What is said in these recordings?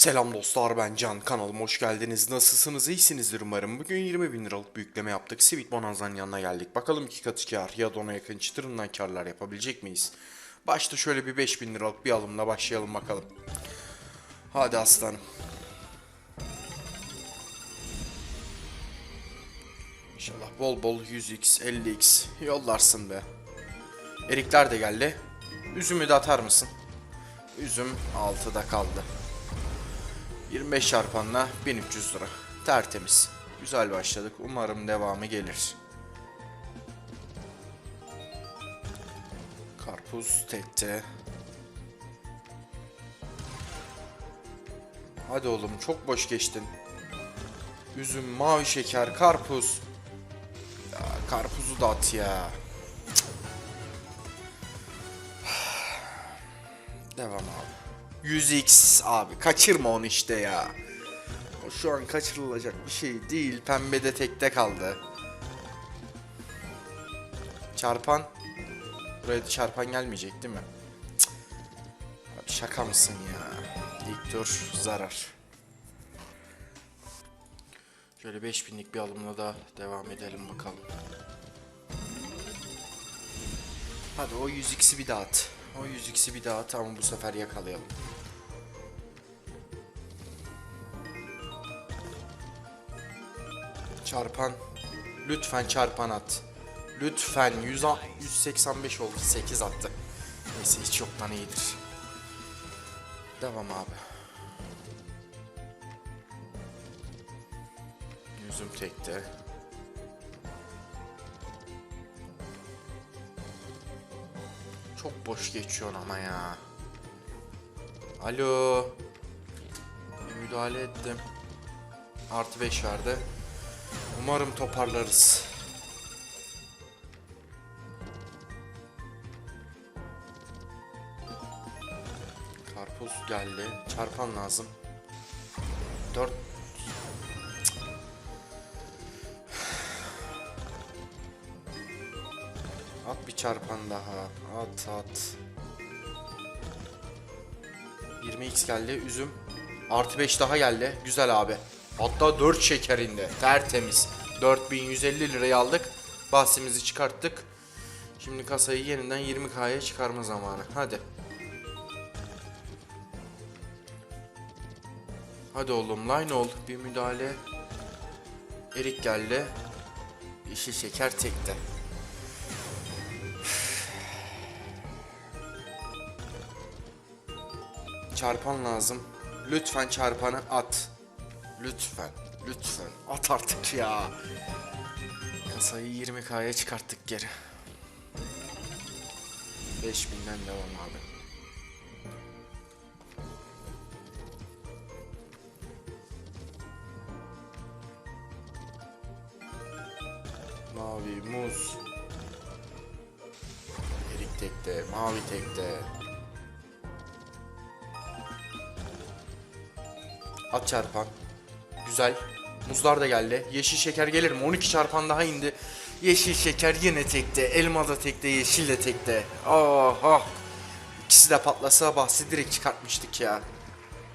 Selam dostlar ben Can kanalıma hoş geldiniz. Nasılsınız iyisinizdir umarım. Bugün 20 bin liralık bir yükleme yaptık. Sweet Bonanza'nın yanına geldik. Bakalım iki katı kar ya da ona yakın çıtırından karlar yapabilecek miyiz? Başta şöyle bir 5 bin liralık bir alımla başlayalım bakalım. Hadi aslanım. İnşallah bol bol 100x 50x yollarsın be. Erikler de geldi. Üzümü de atar mısın? Üzüm 6'da kaldı. 25 çarpanla 1300 lira. Tertemiz. Güzel başladık. Umarım devamı gelir. Karpuz tekte. Hadi oğlum çok boş geçtin. Üzüm, mavi şeker, karpuz. Ya, karpuzu da at ya. Devam abi. 100x abi kaçırma onu işte ya. Şu an kaçırılacak bir şey değil. Pembede tekte kaldı. Çarpan. Buraya da çarpan gelmeyecek değil mi? Cık. Abi şaka mısın ya? İlk tur zarar. Şöyle 5000'lik bir alımla da devam edelim bakalım. Hadi o 100x'i bir daha at. O 100x'i bir daha at ama bu sefer yakalayalım. Çarpan. Lütfen çarpan at. Lütfen 100, 185 oldu 8 attı. Neyse hiç yoktan iyidir. Devam abi. Yüzüm tekte. Çok boş geçiyor ama ya. Alo. Bir müdahale ettim. Artı 5 verdi. Umarım toparlarız. Karpuz geldi. Çarpan lazım. 4 At bir çarpan daha. At at. 20x geldi. Üzüm. Artı 5 daha geldi. Güzel abi. Hatta 4 şekerinde. Tertemiz. 4150 lirayı aldık. Bahsimizi çıkarttık. Şimdi kasayı yeniden 20k'ya çıkarma zamanı. Hadi. Hadi oğlum line ol. Bir müdahale. Erik geldi. Yeşil şeker tekte. Çarpan lazım. Lütfen çarpanı at. Lütfen. Lütfen. At artık ya. Kasayı 20k'ya çıkarttık geri. 5000'den devam abi. Mavi muz. Erik tekte, mavi tekte. At çarpan. Güzel. Muzlar da geldi. Yeşil şeker gelir mi? 12 çarpan daha indi. Yeşil şeker yine tekte. Elma da tekte, yeşil de tekte. Oh oh. İkisi de patlasa bahsi direkt çıkartmıştık ya.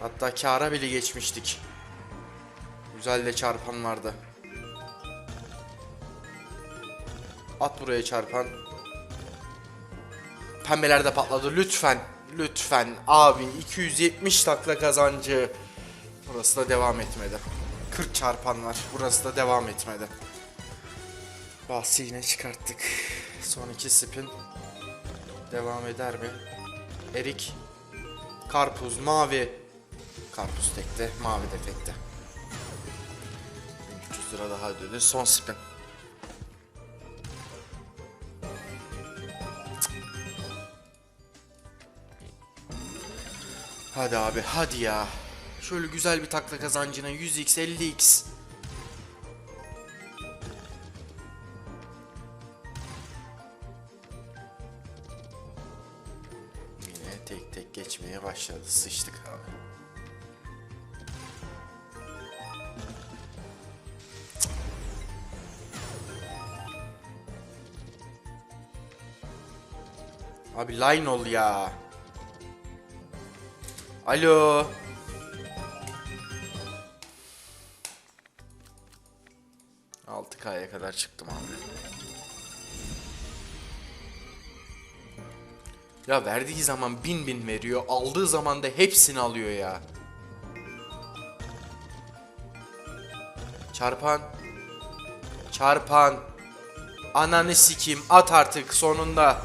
Hatta kâra bile geçmiştik. Güzel de çarpan vardı. At buraya çarpan. Pembeler de patladı. Lütfen. Lütfen. Abi 270 takla kazancı. Burası da devam etmedi. 40 çarpan var. Burası da devam etmedi. Bahsi yine çıkarttık. Son iki spin. Devam eder mi? Erik. Karpuz mavi. Karpuz tekte. Mavi de tekte. 1300 lira daha ödedi. Son spin. Hadi abi hadi ya. Şöyle güzel bir takla kazancına 100x 50x. Yine tek tek geçmeye başladı. Sıçtık abi. Abi line ol ya. Alo. 8K'ya kadar çıktım abi. Ya verdiği zaman bin bin veriyor. Aldığı zaman da hepsini alıyor ya. Çarpan. Çarpan. Ananı sikeyim. At artık sonunda.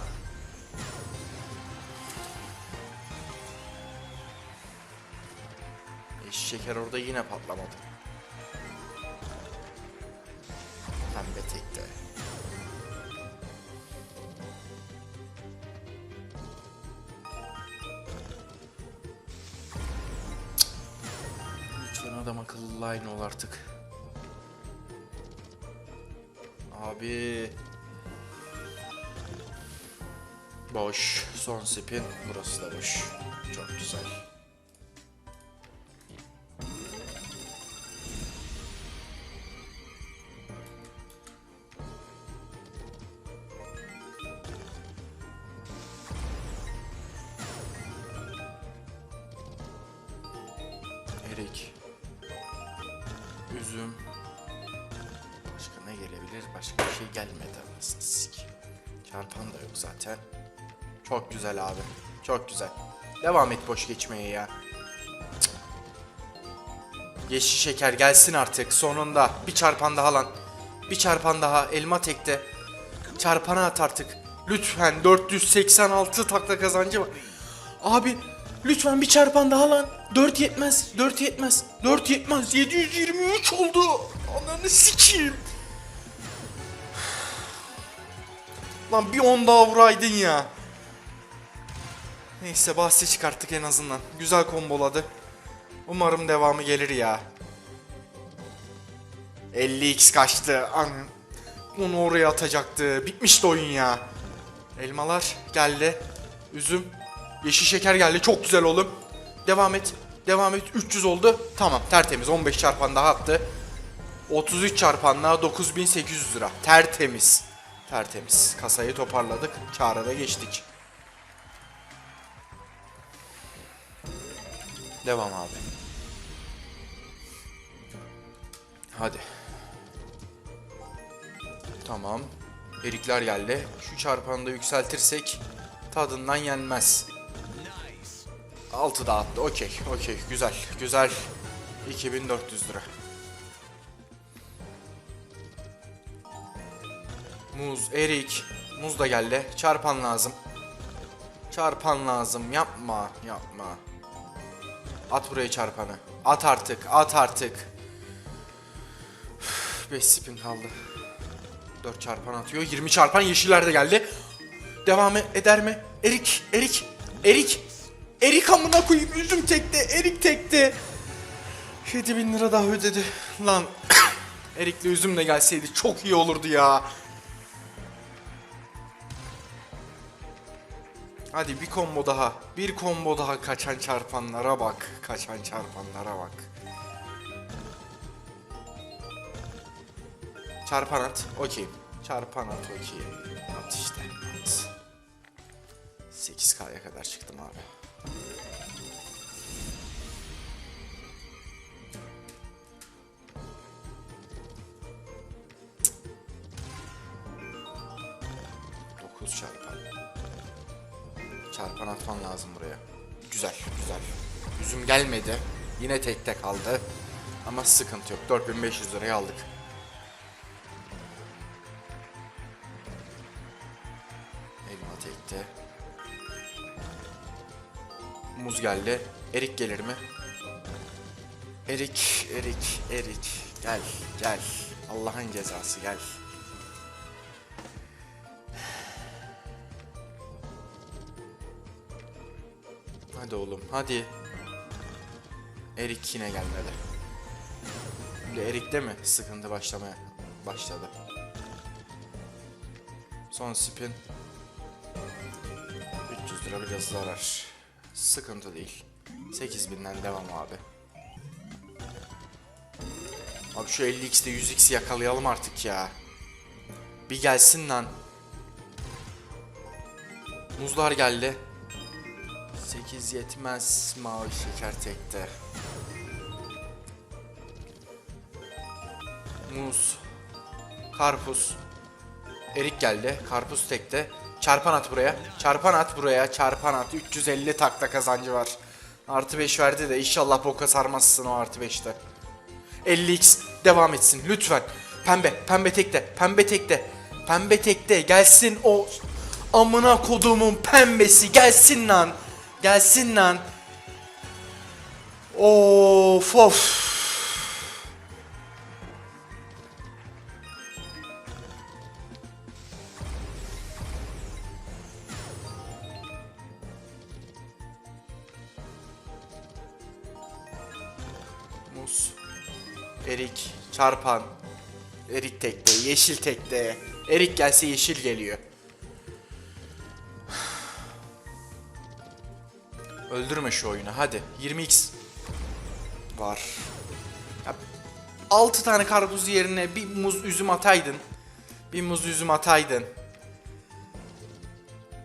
Eş şeker orada yine patlamadı. Pembe tekte. Lütfen adam akıllı line ol artık. Abi. Boş. Son spin. Burası da boş. Çok güzel. Zaten. Çok güzel abi. Çok güzel. Devam et boş geçmeye ya. Yeşil şeker gelsin artık sonunda. Bir çarpan daha lan. Bir çarpan daha. Elma tekte. Çarpana at artık. Lütfen 486 takla kazancı var. Abi lütfen bir çarpan daha lan. 4 yetmez. 4 yetmez. 4 yetmez. 723 oldu. Ananı sikeyim. Lan bir 10 daha vuraydın ya. Neyse bahsi çıkarttık en azından. Güzel komboladı. Umarım devamı gelir ya. 50x kaçtı. An onu oraya atacaktı. Bitmişti oyun ya. Elmalar geldi. Üzüm. Yeşil şeker geldi. Çok güzel oğlum. Devam et. Devam et. 300 oldu. Tamam tertemiz. 15 çarpan daha attı. 33 çarpanla 9800 lira. Tertemiz. Tertemiz. Kasayı toparladık. Da geçtik. Devam abi. Hadi. Tamam. Erikler geldi. Şu çarpanı da yükseltirsek tadından yenmez. 6 da attı. Okey. Okey. Güzel. Güzel. 2400 lira. Muz, erik. Muz da geldi. Çarpan lazım. Çarpan lazım. Yapma. Yapma. At buraya çarpanı. At artık. At artık. 5 spin kaldı. 4 çarpan atıyor. 20 çarpan yeşiller de geldi. Devam e- eder mi? Erik, Erik, Erik. Erik amına koyayım. Üzüm tekte, Erik tekte. 7000 lira daha ödedi. Lan Erik'le üzüm de gelseydi çok iyi olurdu ya. Hadi bir combo daha. Bir combo daha kaçan çarpanlara bak. Kaçan çarpanlara bak. Çarpan at. Okey. Çarpan at okey. At işte. At. 8K'ya kadar çıktım abi. Atman lazım buraya. Güzel, güzel. Üzüm gelmedi. Yine tekte kaldı. Ama sıkıntı yok. 4500 liraya aldık. Elma tekte. Muz geldi. Erik gelir mi? Erik, Erik, Erik. Gel, gel. Allah'ın cezası gel. Hadi oğlum, hadi. Erik yine gelmedi. Şimdi Erik'te mi sıkıntı başlamaya başladı? Son spin. 300 lira biraz zarar. Sıkıntı değil. 8000'den devam abi. Abi şu 50x'te 100x yakalayalım artık ya. Bir gelsin lan. Muzlar geldi. 8 yetmez mavi şeker tekte. Muz. Karpuz. Erik geldi. Karpuz tekte. Çarpan at buraya. Çarpan at buraya. Çarpan at. 350 takla kazancı var. Artı 5 verdi de inşallah boka sarmazsın o artı 5'te. 50x devam etsin lütfen. Pembe, pembe tekte, pembe tekte. Pembe tekte gelsin o amına kodumun pembesi gelsin lan. Gelsin lan. Of of. Muz. Erik. Çarpan. Erik tekte. Yeşil tekte. Erik gelse yeşil geliyor. Öldürme şu oyunu hadi. 20x var. Ya, 6 tane karpuz yerine bir muz üzüm ataydın. Bir muz üzüm ataydın.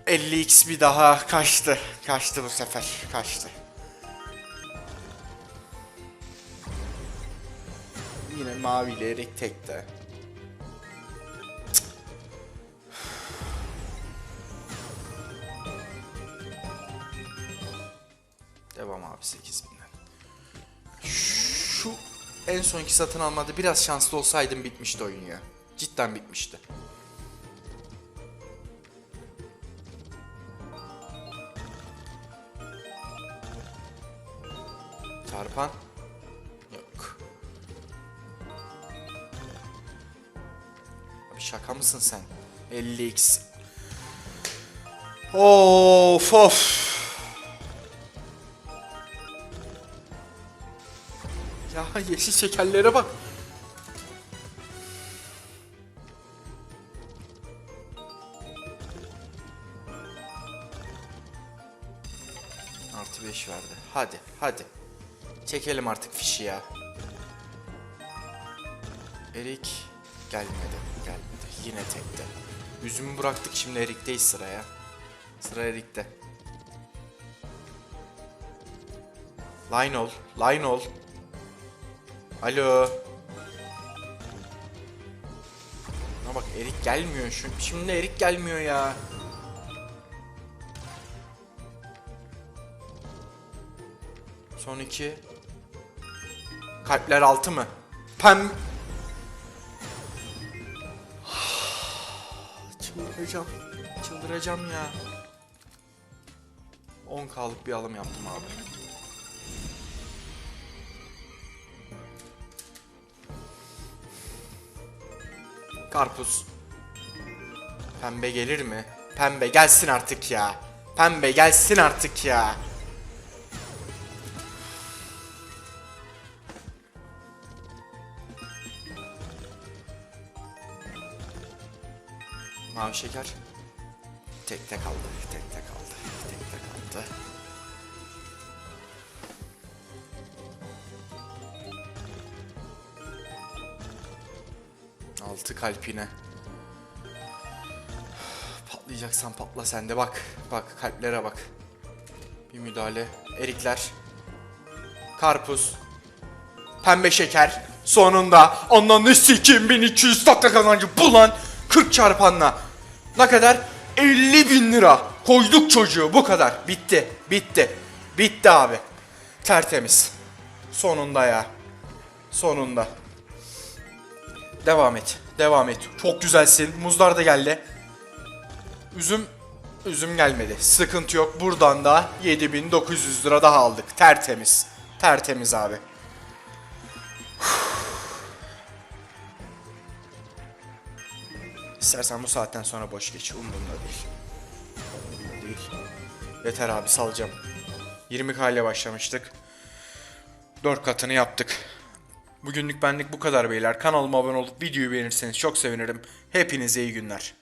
50x bir daha kaçtı. Kaçtı bu sefer. Kaçtı. Yine maviyle erik tekte. Devam abi 8000'den. Şu en sonki satın almada biraz şanslı olsaydım bitmişti oyun ya. Cidden bitmişti. Çarpan. Yok. Abi şaka mısın sen? 50x. Of of. Yeşil şekerlere bak. Artı 5 verdi. Hadi hadi. Çekelim artık fişi ya. Erik gelmedi. Gelmedi. Yine tekte. Üzümü bıraktık şimdi Erik'teyiz sıraya. Sıra Erik'te. Line ol. Line ol. Alo. Ama bak Erik gelmiyor şu. Şimdi Erik gelmiyor ya. Son iki. Kalpler altı mı? Pem... Çıldıracağım. Çıldıracağım ya. 10k'lık bir alım yaptım abi. Karpuz. Pembe gelir mi? Pembe gelsin artık ya. Pembe gelsin artık ya. Mavi şeker. Tekte kaldı. Tekte kaldı. Tekte kaldı. Altı kalp yine. Patlayacaksan patla sen de bak. Bak kalplere bak. Bir müdahale. Erikler. Karpuz. Pembe şeker. Sonunda ananı sikim 1200 takla kazancı bu lan. 40 çarpanla. Ne kadar? 50 bin lira. Koyduk çocuğu bu kadar. Bitti. Bitti. Bitti abi. Tertemiz. Sonunda ya. Sonunda. Devam et. Devam et. Çok güzelsin. Muzlar da geldi. Üzüm üzüm gelmedi. Sıkıntı yok. Buradan da 7900 lira daha aldık. Tertemiz. Tertemiz abi. İstersen bu saatten sonra boş geç. Umurumda değil. Değil. Yeter abi salacağım. 20k ile başlamıştık. 4 katını yaptık. Bugünlük benlik bu kadar beyler. Kanalıma abone olup videoyu beğenirseniz çok sevinirim. Hepinize iyi günler.